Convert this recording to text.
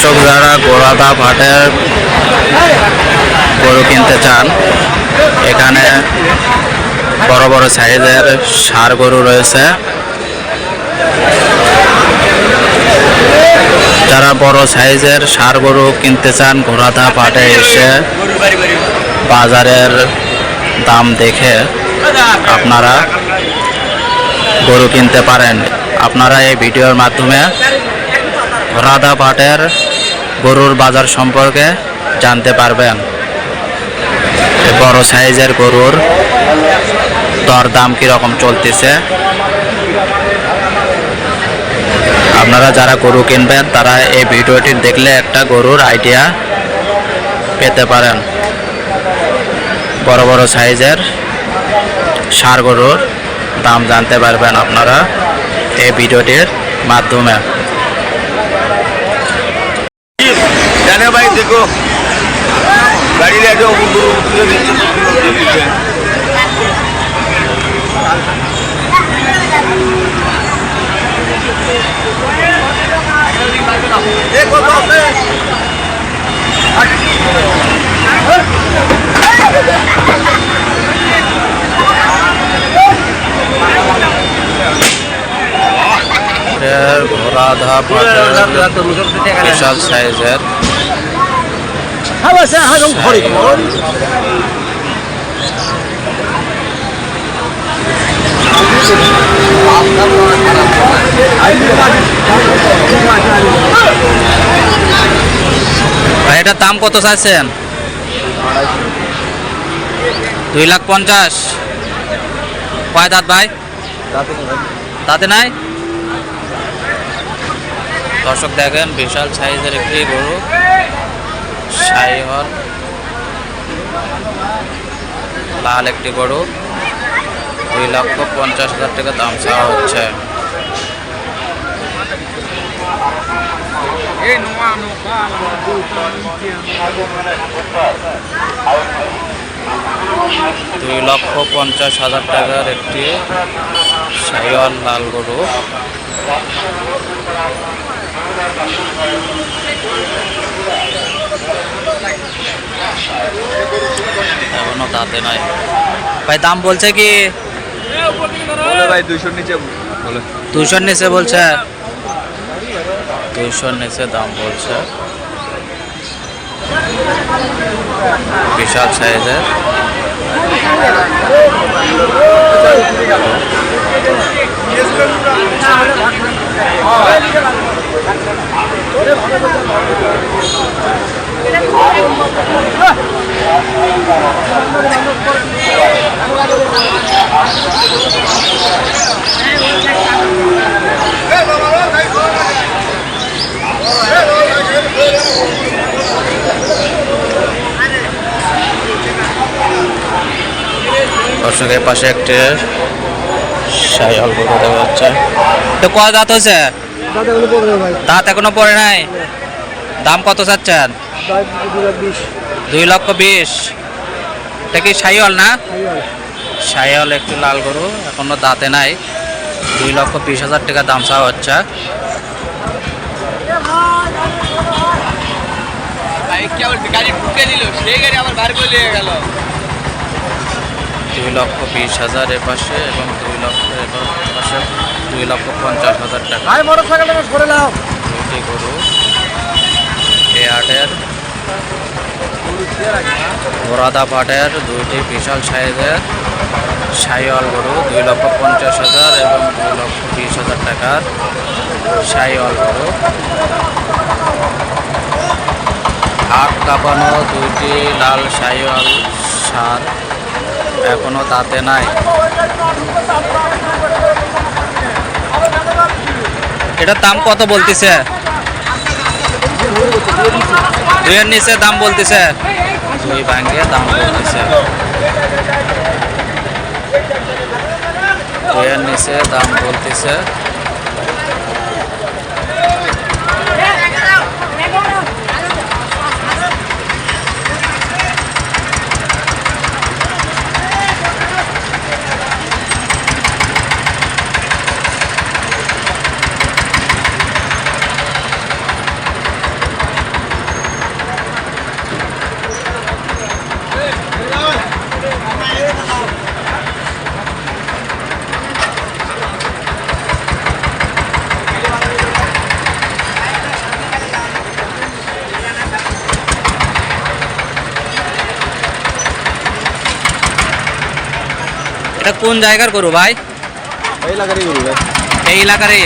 দর্শক যারা গোড়াদা ভাটের গরু কিনতে চান, এখানে বড় বড় সাইজের সার গরু রয়েছে। যারা বড় সাইজের সার গরু কিনতে চান ঘোড়াদা পাটে এসে বাজারের দাম দেখে আপনারা গরু কিনতে পারেন। আপনারা এই ভিডিওর মাধ্যমে ঘোড়াদা পাটের গরুর বাজার সম্পর্কে জানতে পারবেন। বড় সাইজের গরুর দর দাম কীরকম চলতেছে। আপনারা যারা গরু কিনবেন, তারা এই ভিডিওটি দেখলে একটা গরুর আইডিয়া পেতে পারেন। বড় বড় সাইজের সার গরুর দাম জানতে পারবেন আপনারা এই ভিডিওটির মাধ্যমে। দেখো। গাড়ির একটা তুলে দিচ্ছে। ভরা বিশাল সাইজের। 하와 생활하는 거리고 এটার দাম কত চাইছেন? দুই লাখ পঞ্চাশ। কয় দাঁত ভাই? তাতে নাই? দর্শক দেখেন, বিশাল সাইজের একটি গরু। সাইহল লাল একটি গরু। দুই লক্ষ পঞ্চাশ হাজার টাকা দাম চাওয়া হচ্ছে। দুই লক্ষ পঞ্চাশ হাজার টাকার একটি সাইওয়াল লাল গরু। এখনও দাঁতে নয়। ভাই দাম বলছে কি? ভাই দুশোর নিচে বলে। দুশোর নিচে বলছে? দুশোর নিচে দাম বলছে। বিশাল সাইজের। দর্শকের পাশে একটি সাইহল গরু দেখা যাচ্ছে। তো কয় দাঁত হয়েছে? দাঁত এখনও পড়ে নাই? দাম কত চাচ্ছেন? দুই লক্ষ বিশ। এটা কি সাইহল না? সাইহল একটু লাল গরু এখনও দাঁতে নাই। দুই লক্ষ বিশ হাজার টাকা দাম চাওয়া হচ্ছে। দুই লক্ষ বিশ হাজার এপাশে এবং দুই লক্ষ এপাশে দুই লক্ষ পঞ্চাশ হাজার টাকা। দুইটি গরু এ হাটের ঘোড়াদা পাটের দুইটি বিশাল সাইজের সাইওয়াল গরু, দুই লক্ষ পঞ্চাশ হাজার এবং দুই লক্ষ বিশ হাজার টাকার সাইওয়াল গরু। হাত কাঁপানো দুইটি লাল সাইওয়াল সার এখনও তাতে নাই। এটার দাম কত বলতেছে? দুইয়ের নিচে দাম বলতেছে। দুই ভাঙ্গে দাম বলতেছে। দুইয়ের নিচে দাম বলতেছে। এটা কোন জায়গার গরু ভাই? এই এলাকারই গরু ভাই। এই এলাকারে